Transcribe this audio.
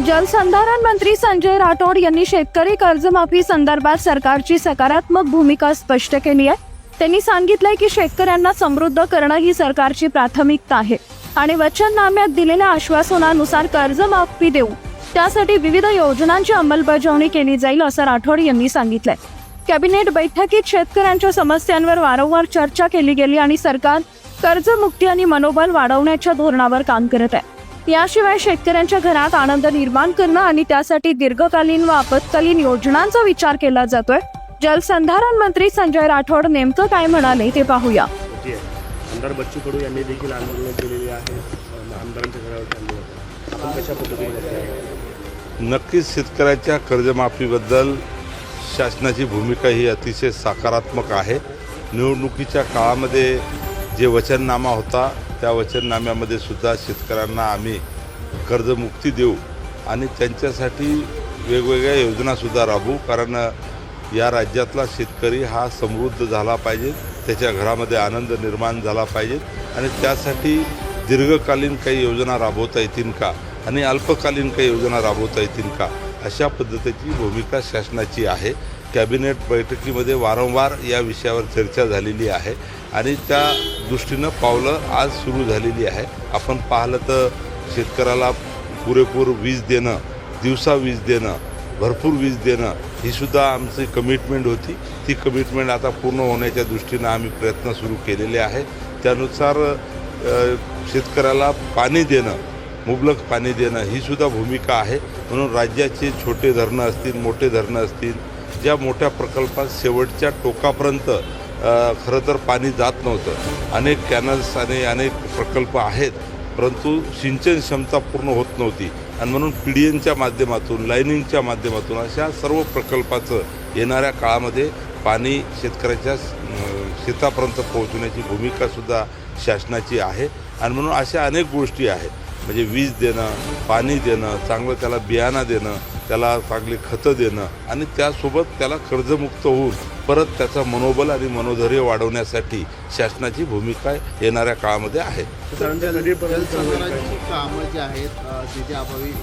जलसंधारण मंत्री संजय राठोड यांनी शेतकरी कर्जमाफी संदर्भात सरकारची सकारात्मक भूमिका स्पष्ट केली आहे. त्यांनी सांगितलंय की शेतकऱ्यांना समृद्ध करणं ही सरकारची प्राथमिकता आहे. आणि वचननाम्यात दिलेल्या आश्वासनानुसार कर्जमाफी देऊ. त्यासाठी विविध योजनांची अंमलबजावणी केली जाईल असं राठोड यांनी सांगितलंय. कॅबिनेट बैठकीत शेतकऱ्यांच्या समस्यांवर वारंवार चर्चा केली गेली आणि सरकार कर्जमुक्ती आणि मनोबल वाढवण्याच्या धोरणावर काम करत आहे. याशिवाय शेतकऱ्यांच्या घरात आनंद निर्माण करणं आणि त्यासाठी दीर्घकालीन व आपत्कालीन योजनांचा विचार केला जातोय. जलसंधारण मंत्री संजय राठोड नेमकं काय म्हणाले ते पाहूया. आमदार बच्चू कडू यांनी देखील आंदोलन केलेली आहे. आमदारांच्या कशा पद्धतीने बघताय? नक्कीच शेतकऱ्याच्या कर्जमाफीबद्दल शासनाची भूमिका ही अतिशय सकारात्मक आहे. निवडणुकीच्या काळामध्ये जे वचननामा होता त्या वचननाम्यामध्ये सुद्धा शेतकऱ्यांना आम्ही कर्जमुक्ती देऊ आणि त्यांच्यासाठी वेगवेगळ्या योजनासुद्धा राबवू कारण या राज्यातला शेतकरी हा समृद्ध झाला पाहिजे त्याच्या घरामध्ये आनंद निर्माण झाला पाहिजे आणि त्यासाठी दीर्घकालीन काही योजना राबवता येतील का आणि अल्पकालीन काही योजना राबवता येतील का अशा पद्धतीची भूमिका शासनाची आहे. कॅबिनेट बैठकीमध्ये वारंवार या विषयावर चर्चा झालेली आहे आणि त्या दृष्टीनं पावलं आज सुरू झालेली आहे. आपण पाहिलं तर शेतकऱ्याला पुरेपूर वीज देणं दिवसा वीज देणं भरपूर वीज देणं ही सुद्धा आमची कमिटमेंट होती. ती कमिटमेंट आता पूर्ण होण्याच्या दृष्टीनं आम्ही प्रयत्न सुरू केलेले आहे त्यानुसार शेतकऱ्याला पाणी देणं मुबलक पाणी देणं ही सुद्धा भूमिका आहे. म्हणून राज्याचे छोटे धरणं असतील मोठे धरणं असतील ज्या मोठ्या प्रकल्पात शेवटच्या टोकापर्यंत खरं तर पाणी जात नव्हतं. अनेक कॅनल्स आणि अनेक प्रकल्प आहेत परंतु सिंचन क्षमता पूर्ण होत नव्हती. आणि म्हणून पी डी एनच्या माध्यमातून लाईनिंगच्या माध्यमातून अशा सर्व प्रकल्पाचं येणाऱ्या काळामध्ये पाणी शेतकऱ्याच्या शेतापर्यंत पोहोचवण्याची भूमिकासुद्धा शासनाची आहे. आणि म्हणून अशा अनेक गोष्टी आहेत. म्हणजे वीज देणं पाणी देणं चांगलं त्याला बियाणं देणं त्याला चांगली खतं देणं आणि त्यासोबत त्याला कर्जमुक्त होऊन परत त्याचं मनोबल आणि मनोधैर्य वाढवण्यासाठी शासनाची भूमिका येणाऱ्या काळामध्ये आहे. कामं जी आहेत